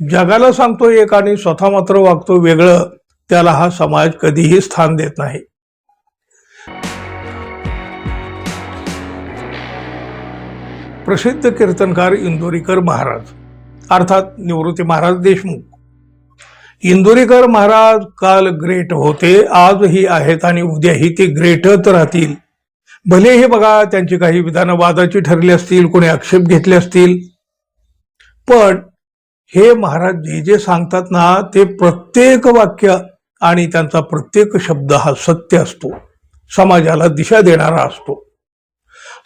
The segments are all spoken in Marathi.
जगाला सांगतो एक आणि स्वतः मात्र वागतो वेगळं त्याला हा समाज कधीही स्थान देत नाही. प्रसिद्ध कीर्तनकार इंदोरीकर महाराज अर्थात निवृत्ती महाराज देशमुख. इंदोरीकर महाराज काल ग्रेट होते आजही आहेत आणि उद्याही ते ग्रेटच राहतील. भले हे बघा त्यांची काही विधानं वादाची ठरली असतील कोणी आक्षेप घेतले असतील. पण हे महाराज जे जे सांगतात ना ते प्रत्येक वाक्य आणि त्यांचा प्रत्येक शब्द हा सत्य असतो. समाजाला दिशा देणारा असतो.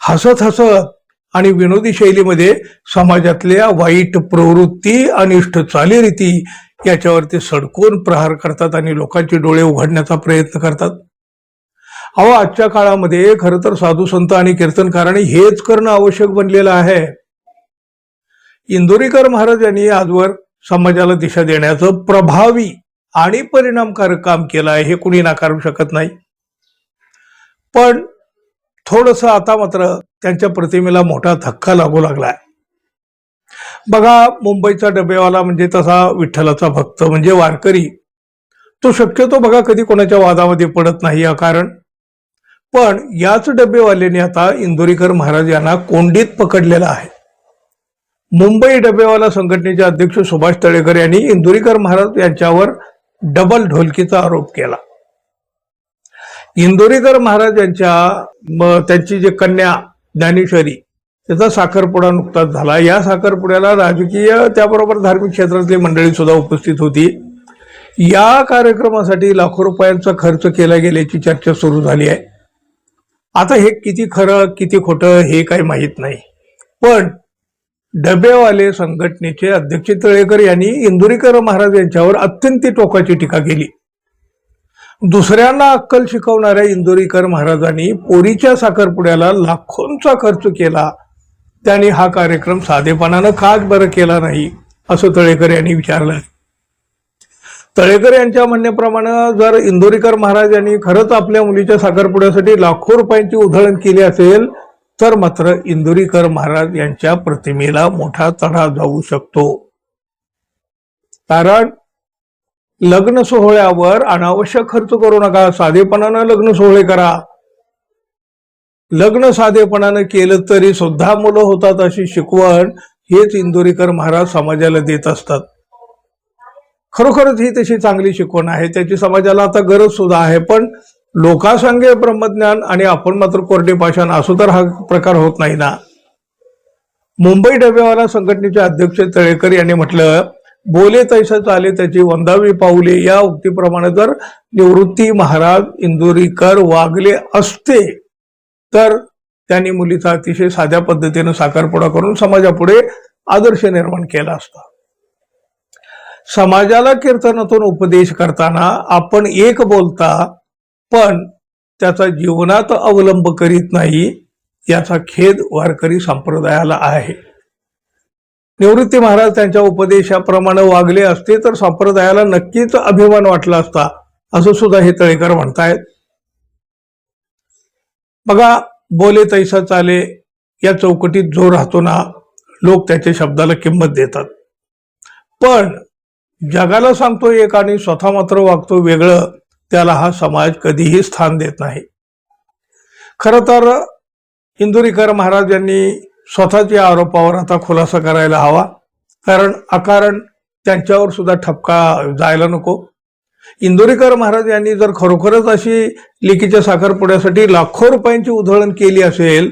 हसत हसत आणि विनोदी शैलीमध्ये समाजातल्या वाईट प्रवृत्ती अनिष्ट चालीरीती याच्यावरती सडकून प्रहार करतात आणि लोकांचे डोळे उघडण्याचा प्रयत्न करतात. अहो आजच्या काळामध्ये खरं तर साधू संत आणि कीर्तनकारांनी हेच करणं आवश्यक बनलेलं आहे. इंदोरीकर महाराज यांनी आजवर समाजाला दिशा देण्याचं प्रभावी आणि परिणामकारक काम केलं आहे हे कुणी नाकारू शकत नाही. पण थोडस आता मात्र त्यांच्या प्रतिमेला मोठा धक्का लागू लागलाय. बघा मुंबईचा डबेवाला म्हणजे तसा विठ्ठलाचा भक्त म्हणजे वारकरी. तो शक्यतो बघा कधी कोणाच्या वादामध्ये पडत नाही या कारण. पण याच डबेवाल्याने आता इंदोरीकर महाराज यांना कोंडीत पकडलेला आहे. मुंबई डबेवाला संघटनेचे अध्यक्ष सुभाष तळेकर यांनी इंदोरीकर महाराज यांच्यावर डबल ढोलकीचा आरोप केला. इंदोरीकर महाराज यांच्या त्यांची जी कन्या ज्ञानेश्वरी त्याचा साखरपुडा नुकताच झाला. या साखरपुड्याला राजकीय त्याबरोबर धार्मिक क्षेत्रातली मंडळी सुद्धा उपस्थित होती. या कार्यक्रमासाठी लाखो रुपयांचा खर्च केला गेल्याची चर्चा सुरू झाली आहे. आता हे किती खरं किती खोटं हे काही माहीत नाही. पण डबेवाले संघटनेचे अध्यक्ष तळेकर यांनी इंदुरीकर महाराज यांच्यावर अत्यंत टोकाची टीका केली. दुसऱ्यांना अक्कल शिकवणाऱ्या इंदोरीकर महाराजांनी पोरीच्या साखरपुड्याला लाखोंचा खर्च केला. त्यांनी हा कार्यक्रम साधेपणानं काच बरं केला नाही असं तळेकर यांनी विचारलं. तळेकर यांच्या म्हणण्याप्रमाणे जर इंदोरीकर महाराज यांनी खरंच आपल्या मुलीच्या साखरपुड्यासाठी लाखो रुपयांची उधळण केली असेल तर मात्र इंदुरीकर महाराज यांच्या प्रतिमेला मोठा तडा जाऊ शकतो. कारण लग्न सोहळ्यावर अनावश्यक खर्च करू नका साधेपणानं लग्न सोहळे करा. लग्न साधेपणानं केलं तरी सुद्धा मुलं होतात अशी शिकवण हेच इंदुरीकर महाराज समाजाला देत असतात. खरोखरच ही तशी चांगली शिकवण आहे त्याची समाजाला आता गरज सुद्धा आहे पण लोकासांगे ब्रह्मज्ञान आणि आपण मात्र कोरडे पाषाण असो तर हा प्रकार होत नाही ना. मुंबई डबेवाला संघटनेचे अध्यक्ष तळेकर यांनी म्हटलं बोले तैसा चाले त्याची वंदावी पाऊले. या उक्तीप्रमाणे जर निवृत्ती महाराज इंदुरीकर वागले असते तर त्यांनी मुलीचा अतिशय साध्या पद्धतीनं साखरपुडा करून समाजापुढे आदर्श निर्माण केला असता. समाजाला कीर्तनातून उपदेश करताना आपण एक बोलता पण त्याचा जीवनात अवलंब करीत नाही याचा खेद वारकरी संप्रदायाला आहे. निवृत्ती महाराज त्यांच्या उपदेशाप्रमाणे वागले असते तर संप्रदायाला नक्कीच अभिमान वाटला असता असं सुद्धा हे तळेकर म्हणतायत. बघा बोले तैसा चाले या चौकटीत जो राहतो ना लोक त्याच्या शब्दाला किंमत देतात. पण जगाला सांगतो एक आणि स्वतः मात्र वागतो वेगळं त्याला हा समाज कधीही स्थान देत नाही. खर तर इंदुरीकर महाराज यांनी स्वतःच्या आरोपावर आता खुलासा करायला हवा. कारण अकारण त्यांच्यावर सुद्धा ठपका जायला नको. इंदोरीकर महाराज यांनी जर खरोखरच अशी लेकीच्या साखरपुड्यासाठी लाखो रुपयांची उधळण केली असेल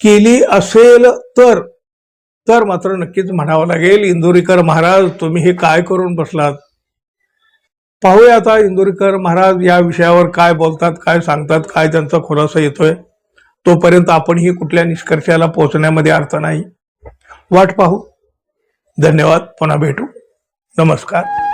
केली असेल तर तर मात्र नक्कीच म्हणावं लागेल इंदोरीकर महाराज तुम्ही हे काय करून बसलात? पाहूया आता इंदोरीकर महाराज या विषयावर काय बोलतात काय सांगतात काय त्यांचा खुलासा येतोय. तोपर्यंत आपणही कुठल्या निष्कर्षाला पोहोचण्यामध्ये अर्थ नाही. वाट पाहू. धन्यवाद. पुन्हा भेटू. नमस्कार.